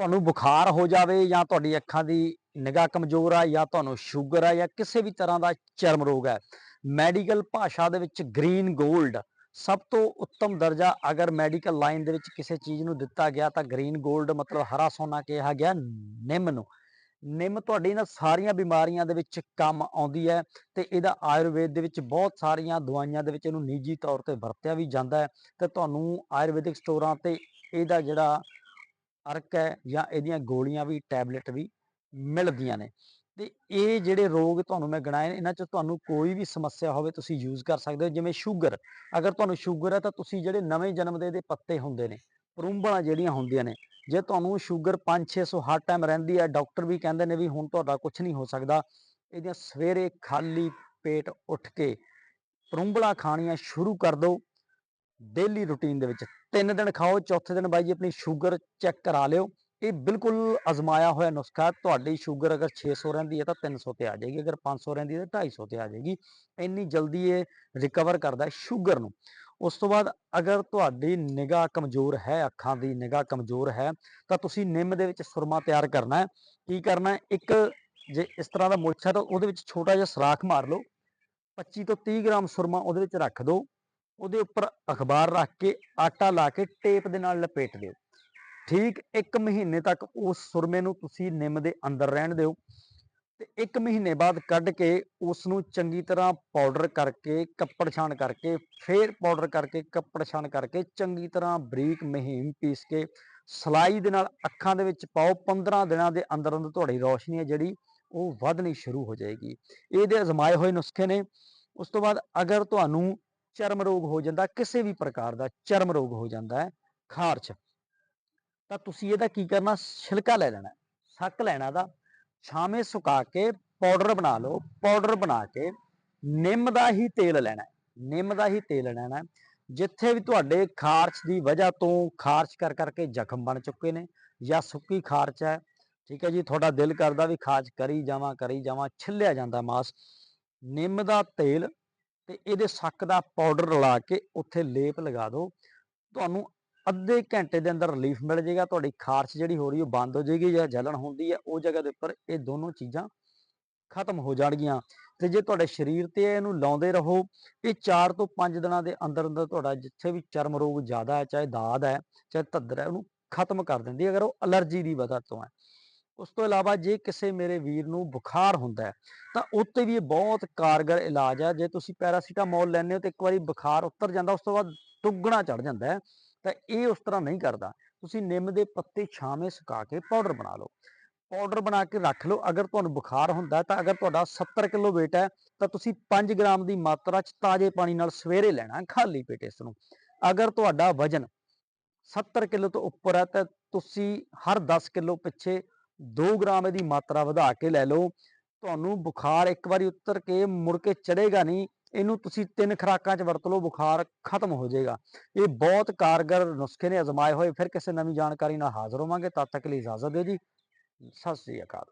ਤੁਹਾਨੂੰ ਬੁਖਾਰ ਹੋ ਜਾਵੇ ਜਾਂ ਤੁਹਾਡੀ ਅੱਖਾਂ ਦੀ ਨਿਗਾਹ ਕਮਜ਼ੋਰ ਆ ਜਾਂ ਤੁਹਾਨੂੰ ਸ਼ੂਗਰ ਆ ਜਾਂ ਕਿਸੇ ਵੀ ਤਰ੍ਹਾਂ ਦਾ ਚਰਮ ਰੋਗ ਹੈ ਮੈਡੀਕਲ ਭਾਸ਼ਾ ਦੇ ਵਿੱਚ ਗ੍ਰੀਨ 골ਡ ਸਭ ਤੋਂ ਉੱਤਮ ਦਰਜਾ ਅਗਰ ਮੈਡੀਕਲ ਲਾਈਨ ਦੇ ਵਿੱਚ ਕਿਸੇ ਚੀਜ਼ ਨੂੰ ਦਿੱਤਾ ਗਿਆ ਤਾਂ ਗ੍ਰੀਨ 골ਡ ਮਤਲਬ ਹਰਾ ਸੋਨਾ ਕਿਹਾ ਗਿਆ, ਨਿੰਮ ਨੂੰ। ਨਿੰਮ ਤੁਹਾਡੀ ਨਾ ਸਾਰੀਆਂ ਬਿਮਾਰੀਆਂ ਦੇ ਵਿੱਚ ਕੰਮ ਆਉਂਦੀ ਹੈ ਤੇ ਇਹਦਾ ਆਯੁਰਵੇਦ ਦੇ ਵਿੱਚ ਬਹੁਤ ਸਾਰੀਆਂ ਦਵਾਈਆਂ ਦੇ ਵਿੱਚ ਇਹਨੂੰ ਨਿੱਜੀ ਤੌਰ ਤੇ ਵਰਤਿਆ ਵੀ ਜਾਂਦਾ ਹੈ ਤੇ ਤੁਹਾਨੂੰ ਆਯੁਰਵੈਦਿਕ ਸਟੋਰਾਂ ਤੇ ਇਹਦਾ ਜਿਹੜਾ ਅਰਕ ਹੈ ਜਾਂ ਇਹਦੀਆਂ ਗੋਲੀਆਂ ਵੀ, ਟੈਬਲੇਟ ਵੀ ਮਿਲਦੀਆਂ ਨੇ। ਤੇ ਇਹ ਜਿਹੜੇ ਰੋਗ ਤੁਹਾਨੂੰ ਮੈਂ ਗਣਾਏ ਇਹਨਾਂ 'ਚ ਤੁਹਾਨੂੰ ਕੋਈ ਵੀ ਸਮੱਸਿਆ ਹੋਵੇ ਤੁਸੀਂ ਯੂਜ਼ ਕਰ ਸਕਦੇ ਹੋ, ਜਿਵੇਂ ਸ਼ੂਗਰ। ਅਗਰ ਤੁਹਾਨੂੰ ਸ਼ੂਗਰ ਹੈ ਤਾਂ ਤੁਸੀਂ ਜਿਹੜੇ ਨਵੇਂ ਜਨਮ ਦੇ ਦੇ ਪੱਤੇ ਹੁੰਦੇ ਨੇ, ਪਰੂੰਬਲਾਂ ਜਿਹੜੀਆਂ ਹੁੰਦੀਆਂ ਨੇ, ਜੇ ਤੁਹਾਨੂੰ ਸ਼ੂਗਰ 5-600 ਹਰ ਟਾਈਮ ਰਹਿੰਦੀ ਹੈ, ਡਾਕਟਰ ਵੀ ਕਹਿੰਦੇ ਨੇ ਵੀ ਹੁਣ ਤੁਹਾਡਾ ਕੁਝ ਨਹੀਂ ਹੋ ਸਕਦਾ, ਇਹਦੀਆਂ ਸਵੇਰੇ ਖਾਲੀ ਪੇਟ ਉੱਠ ਕੇ ਪਰੂੰਬਲਾਂ ਖਾਣੀਆਂ ਸ਼ੁਰੂ ਕਰ ਦਿਓ। ਡੇਲੀ ਰੁਟੀਨ ਦੇ ਵਿੱਚ। ਤਿੰਨ ਦਿਨ ਖਾਓ, ਚੌਥੇ ਦਿਨ ਬਾਈ ਜੀ ਆਪਣੀ ਸ਼ੂਗਰ ਚੈੱਕ ਕਰਾ ਲਿਓ। ਇਹ ਬਿਲਕੁਲ ਅਜ਼ਮਾਇਆ ਹੋਇਆ ਨੁਸਖਾ। ਤੁਹਾਡੀ ਸ਼ੂਗਰ ਅਗਰ 600 ਰਹਿੰਦੀ ਹੈ ਤਾਂ 300 ਤੇ ਆ ਜਾਏਗੀ। ਅਗਰ 500 ਰਹਿੰਦੀ ਹੈ ਤਾਂ 250 ਤੇ ਆ ਜਾਏਗੀ। ਇੰਨੀ ਜਲਦੀ ਇਹ ਰਿਕਵਰ ਕਰਦਾ ਹੈ ਸ਼ੂਗਰ ਨੂੰ। ਉਸ ਤੋਂ ਬਾਅਦ ਅਗਰ ਤੁਹਾਡੀ ਨਿਗਾਹ ਕਮਜ਼ੋਰ ਹੈ, ਅੱਖਾਂ ਦੀ ਨਿਗਾਹ ਕਮਜ਼ੋਰ ਹੈ, ਤਾਂ ਤੁਸੀਂ ਨਿੰਮ ਦੇ ਵਿੱਚ ਸੁਰਮਾ ਤਿਆਰ ਕਰਨਾ ਹੈ। ਕੀ ਕਰਨਾ ਹੈ? ਇੱਕ ਜੇ ਇਸ ਤਰ੍ਹਾਂ ਦਾ ਮੁੱਛ ਹੈ ਤਾਂ ਉਹਦੇ ਵਿੱਚ ਛੋਟਾ ਜਿਹਾ ਸਰਾਖ ਮਾਰ ਲਓ। 25 ਤੋਂ 30 ਗ੍ਰਾਮ ਸੁਰਮਾ ਉਹਦੇ ਵਿੱਚ ਰੱਖ ਦਿਓ। ਉਹਦੇ ਉੱਪਰ ਅਖਬਾਰ ਰੱਖ ਕੇ ਆਟਾ ਲਾ ਕੇ ਟੇਪ ਦੇ ਨਾਲ ਲਪੇਟ ਦਿਓ। ਠੀਕ 1 ਮਹੀਨੇ ਤੱਕ ਉਸ ਸੁਰਮੇ ਨੂੰ ਤੁਸੀਂ ਨਿੰਮ ਦੇ ਅੰਦਰ ਰਹਿਣ ਦਿਓ ਤੇ 1 ਮਹੀਨੇ ਬਾਅਦ ਕੱਢ ਕੇ ਉਸ ਨੂੰ ਚੰਗੀ ਤਰ੍ਹਾਂ ਪਾਊਡਰ ਕਰਕੇ, ਕੱਪੜ ਛਾਣ ਕਰਕੇ, ਫੇਰ ਪਾਊਡਰ ਕਰਕੇ, ਕੱਪੜ ਛਾਣ ਕਰਕੇ ਚੰਗੀ ਤਰ੍ਹਾਂ ਬਰੀਕ ਮਹੀਨ ਪੀਸ ਕੇ ਸਲਾਈ ਦੇ ਨਾਲ ਅੱਖਾਂ ਦੇ ਵਿੱਚ ਪਾਓ। 15 ਦਿਨਾਂ ਦੇ ਅੰਦਰ ਅੰਦਰ ਤੁਹਾਡੀ ਰੋਸ਼ਨੀ ਹੈ ਜਿਹੜੀ ਉਹ ਵਧਣੀ ਸ਼ੁਰੂ ਹੋ ਜਾਏਗੀ। ਇਹਦੇ ਅਜ਼ਮਾਏ ਹੋਏ ਨੁਸਖੇ ਨੇ। ਉਸ ਤੋਂ ਬਾਅਦ ਅਗਰ ਤੁਹਾਨੂੰ ਚਰਮ ਰੋਗ ਹੋ ਜਾਂਦਾ, ਕਿਸੇ ਵੀ ਪ੍ਰਕਾਰ ਦਾ ਚਰਮ ਰੋਗ ਹੋ ਜਾਂਦਾ ਹੈ ਖਾਰਚ ਤਾਂ ਤੁਸੀਂ ਇਹਦਾ ਕੀ ਕਰਨਾ, ਛਿਲਕਾ ਲੈ ਲੈਣਾ, ਸੱਕ ਲੈਣਾ ਦਾ, ਛਾਵੇਂ ਸੁਕਾ ਕੇ ਪਾਊਡਰ ਬਣਾ ਲਓ ਪਾਊਡਰ ਬਣਾ ਕੇ ਨਿੰਮ ਦਾ ਹੀ ਤੇਲ ਲੈਣਾ ਨਿੰਮ ਦਾ ਹੀ ਤੇਲ ਲੈਣਾ ਜਿੱਥੇ ਵੀ ਤੁਹਾਡੇ ਖਾਰਚ ਦੀ ਵਜ੍ਹਾ ਤੋਂ ਖਾਰਚ ਕਰ ਕਰਕੇ ਜ਼ਖਮ ਬਣ ਚੁੱਕੇ ਨੇ ਜਾਂ ਸੁੱਕੀ ਖਾਰਚ ਹੈ, ਠੀਕ ਹੈ ਜੀ, ਤੁਹਾਡਾ ਦਿਲ ਕਰਦਾ ਵੀ ਖਾਰਚ ਕਰੀ ਜਾਵਾਂ ਕਰੀ ਜਾਵਾਂ, ਛਿੱਲਿਆ ਜਾਂਦਾ ਮਾਸ। ਨਿੰਮ ਦਾ ਤੇਲ ਤੇ ਇਹਦੇ ਸੱਕ ਦਾ ਪਾਊਡਰ ਰਲਾ ਕੇ ਉੱਥੇ ਲੇਪ ਲਗਾ ਦਿਓ। ਤੁਹਾਨੂੰ ਅੱਧੇ ਘੰਟੇ ਦੇ ਅੰਦਰ ਰਿਲੀਫ ਮਿਲ ਜਾਏਗਾ ਤੁਹਾਡੀ ਖਾਰਸ਼ ਜਿਹੜੀ ਹੋ ਰਹੀ ਉਹ ਬੰਦ ਹੋ ਜਾਏਗੀ ਜਾਂ ਜਲਣ ਹੁੰਦੀ ਹੈ, ਉਹ ਜਗ੍ਹਾ ਦੇ ਉੱਪਰ ਇਹ ਦੋਨੋਂ ਚੀਜ਼ਾਂ ਖਤਮ ਹੋ ਜਾਣਗੀਆਂ। ਤੇ ਜੇ ਤੁਹਾਡੇ ਸਰੀਰ ਤੇ ਇਹਨੂੰ ਲਾਉਂਦੇ ਰਹੋ, ਇਹ 4 ਤੋਂ 5 ਦਿਨਾਂ ਦੇ ਅੰਦਰ ਅੰਦਰ ਤੁਹਾਡਾ ਜਿੱਥੇ ਵੀ ਚਰਮ ਰੋਗ ਜ਼ਿਆਦਾ ਹੈ, ਚਾਹੇ ਦਾਦ ਹੈ, ਚਾਹੇ ਧੱਦਰ ਹੈ, ਉਹਨੂੰ ਖਤਮ ਕਰ ਦਿੰਦੀ ਅਗਰ ਉਹ ਅਲਰਜੀ ਦੀ ਵਜ੍ਹਾ ਤੋਂ ਹੈ। ਉਸ ਤੋਂ ਇਲਾਵਾ ਜੇ ਕਿਸੇ ਮੇਰੇ ਵੀਰ ਨੂੰ ਬੁਖਾਰ ਹੁੰਦਾ ਹੈ, ਤਾਂ ਉੱਤੇ ਵੀ ਇਹ ਬਹੁਤ ਕਾਰਗਰ ਇਲਾਜ ਹੈ। ਜੇ ਤੁਸੀਂ ਪੈਰਾਸੀਟਾਮੋਲ ਲੈਂਦੇ ਹੋ ਤੇ ਇੱਕ ਵਾਰੀ ਬੁਖਾਰ ਉੱਤਰ ਜਾਂਦਾ, ਉਸ ਤੋਂ ਬਾਅਦ ਦੁੱਗਣਾ ਚੜ ਜਾਂਦਾ ਹੈ, ਤਾਂ ਇਹ ਉਸ ਤਰ੍ਹਾਂ ਨਹੀਂ ਕਰਦਾ। ਤੁਸੀਂ ਨਿੰਮ ਦੇ ਪੱਤੇ ਛਾਵੇਂ ਸੁਕਾ ਕੇ ਪਾਊਡਰ ਬਣਾ ਲਓ। ਪਾਊਡਰ ਬਣਾ ਕੇ ਰੱਖ ਲਓ। ਅਗਰ ਤੁਹਾਨੂੰ ਬੁਖਾਰ ਹੁੰਦਾ ਤਾਂ ਅਗਰ ਤੁਹਾਡਾ 70 ਕਿਲੋ weight ਹੈ, ਤਾਂ ਤੁਸੀਂ 5 ਗ੍ਰਾਮ ਦੀ ਮਾਤਰਾ ਚ ਤਾਜ਼ੇ ਪਾਣੀ ਨਾਲ ਸਵੇਰੇ ਲੈਣਾ ਖਾਲੀ ਪੇਟ ਇਸ ਨੂੰ। ਅਗਰ ਤੁਹਾਡਾ ਵਜਨ 70 ਕਿਲੋ ਤੋਂ ਉੱਪਰ ਹੈ, ਤਾਂ ਤੁਸੀਂ ਹਰ 10 ਕਿਲੋ ਪਿੱਛੇ 2 ਗ੍ਰਾਮ ਇਹਦੀ ਮਾਤਰਾ ਵਧਾ ਕੇ ਲੈ ਲਓ। ਤੁਹਾਨੂੰ ਬੁਖਾਰ ਇੱਕ ਵਾਰੀ ਉਤਰ ਕੇ ਮੁੜ ਕੇ ਚੜੇਗਾ ਨਹੀਂ। ਇਹਨੂੰ ਤੁਸੀਂ ਤਿੰਨ ਖੁਰਾਕਾਂ 'ਚ ਵਰਤ ਲਓ, ਬੁਖਾਰ ਖਤਮ ਹੋ ਜਾਏਗਾ। ਇਹ ਬਹੁਤ ਕਾਰਗਰ ਨੁਸਖੇ ਨੇ ਅਜ਼ਮਾਏ ਹੋਏ। ਫਿਰ ਕਿਸੇ ਨਵੀਂ ਜਾਣਕਾਰੀ ਨਾਲ ਹਾਜ਼ਰ ਹੋਵਾਂਗੇ। ਤਦ ਤੱਕ ਲਈ ਇਜਾਜ਼ਤ ਦਿਓ ਜੀ। ਸਤਿ ਸ੍ਰੀ ਅਕਾਲ।